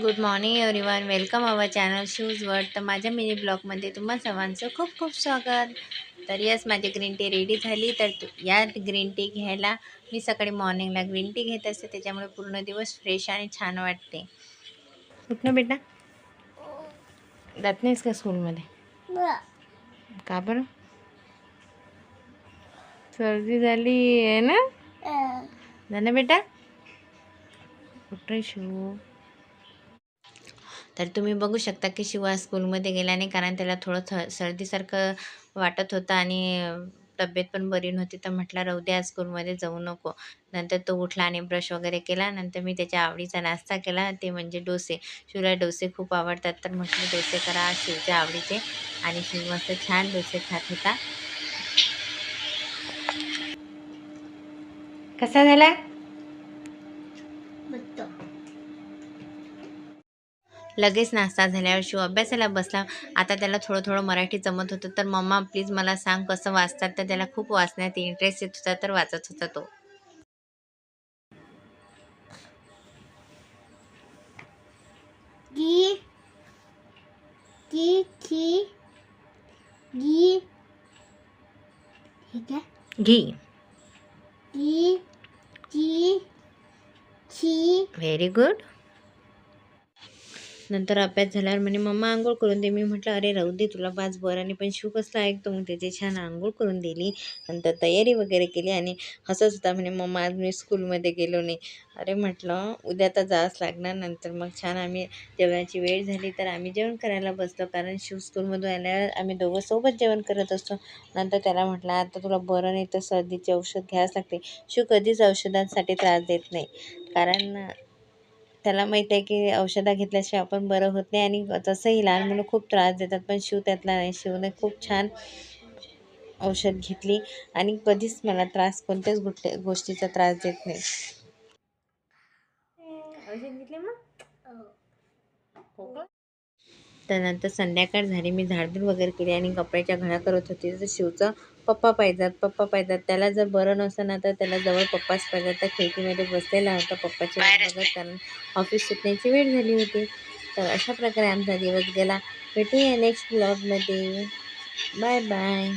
Good morning everyone welcome our channel shoes word तर माझ्या mini ब्लॉगमध्ये तुम्हा सर्वांचं खूप खूप स्वागत. तर यस माझी ग्रीन टी रेडी झाली. तर तु- या ग्रीन टी घ्यायला मी सकाळी मॉर्निंगला ग्रीन टी घेत असते. त्याच्यामुळे पूर्ण दिवस फ्रेश आणि छान वाटते. उठ बेटा. जात नाहीस का स्कूलमध्ये का बरं? सर्दी झाली आहे ना? झालं बेटा. कुठे शिव. तर तुम्ही बघू शकता की शिवा स्कूलमध्ये गेल्याने कारण त्याला थोडं थ सर्दीसारखं वाटत होतं आणि तब्येत पण बरी नव्हती. तर म्हटलं राहू द्या स्कूलमध्ये जाऊ नको. नंतर तो उठला आणि ब्रश वगैरे केला. नंतर मी त्याच्या आवडीचा नाश्ता केला. ते म्हणजे डोसे. शिवला डोसे खूप आवडतात. तर म्हटलं डोसे करा शिवच्या आवडीचे. आणि शिव मस्त छान डोसे खात होता. कसा झाला? लगेच नाश्ता झाल्यावर शिव अभ्यासाला बसला आता त्याला थोडं थोडं मराठी जमत होतं तर मम्मा प्लीज मला सांग कसं वाचतात तर त्याला खूप वाचण्यात इंटरेस्ट येत होता तर वाचत होता तो. Gi. ठीक आहे घी. व्हेरी गुड नंतर अभ्यास झाल्यावर म्हणे मम्मा आंघोळ करून दे. मी म्हटलं अरे राहू दे तुला पाच बराने आणि पण शिव कसला ऐकतो मग त्याची छान आंघोळ करून दिली नंतर तयारी वगैरे केली आणि हसत होता म्हणे मम्मा आज मी स्कूलमध्ये गेलो नाही. अरे म्हटलं उद्या तर जावंच लागणार नंतर मग छान आम्ही जेवणाची वेळ झाली तर आम्ही जेवण करायला बसलो कारण शिव स्कूलमधून आल्यावर आम्ही दोघं सोबत जेवण करत असतो. नंतर त्याला म्हटलं आता तुला बरं नाही तर सर्दीचे औषध घ्यावंच लागते. शिव कधीच औषधांसाठी त्रास देत नाही कारण त्याला माहीत आहे की औषधं घेतल्याशिवाय आपण बरं होत नाही आणि तसंही लहान मुलं खूप त्रास देतात पण शिव त्यातला नाही. शिवने खूप छान औषध घेतली आणि कधीच मला त्रास कोणत्याच गोष्टी गोष्टीचा त्रास देत नाही. औषध घेतले मग? त्यानंतर संध्याकाळ झाली. मी झाडझूड वगैरे केली आणि कपड्याच्या घड्या करत होती. तर शिवचा पप्पा पाहिजेत पप्पा पाहिजेत. त्याला जर बरं नसतं ना तर त्याला जवळ पप्पाच पाहिजेत. तर खिडकीमध्ये बसलेला होता पप्पाची वाट बघत कारण ऑफिस सुटण्याची वेळ झाली होती. तर अशा प्रकारे आमचा दिवस गेला. भेटूया नेक्स्ट ब्लॉगमध्ये बाय बाय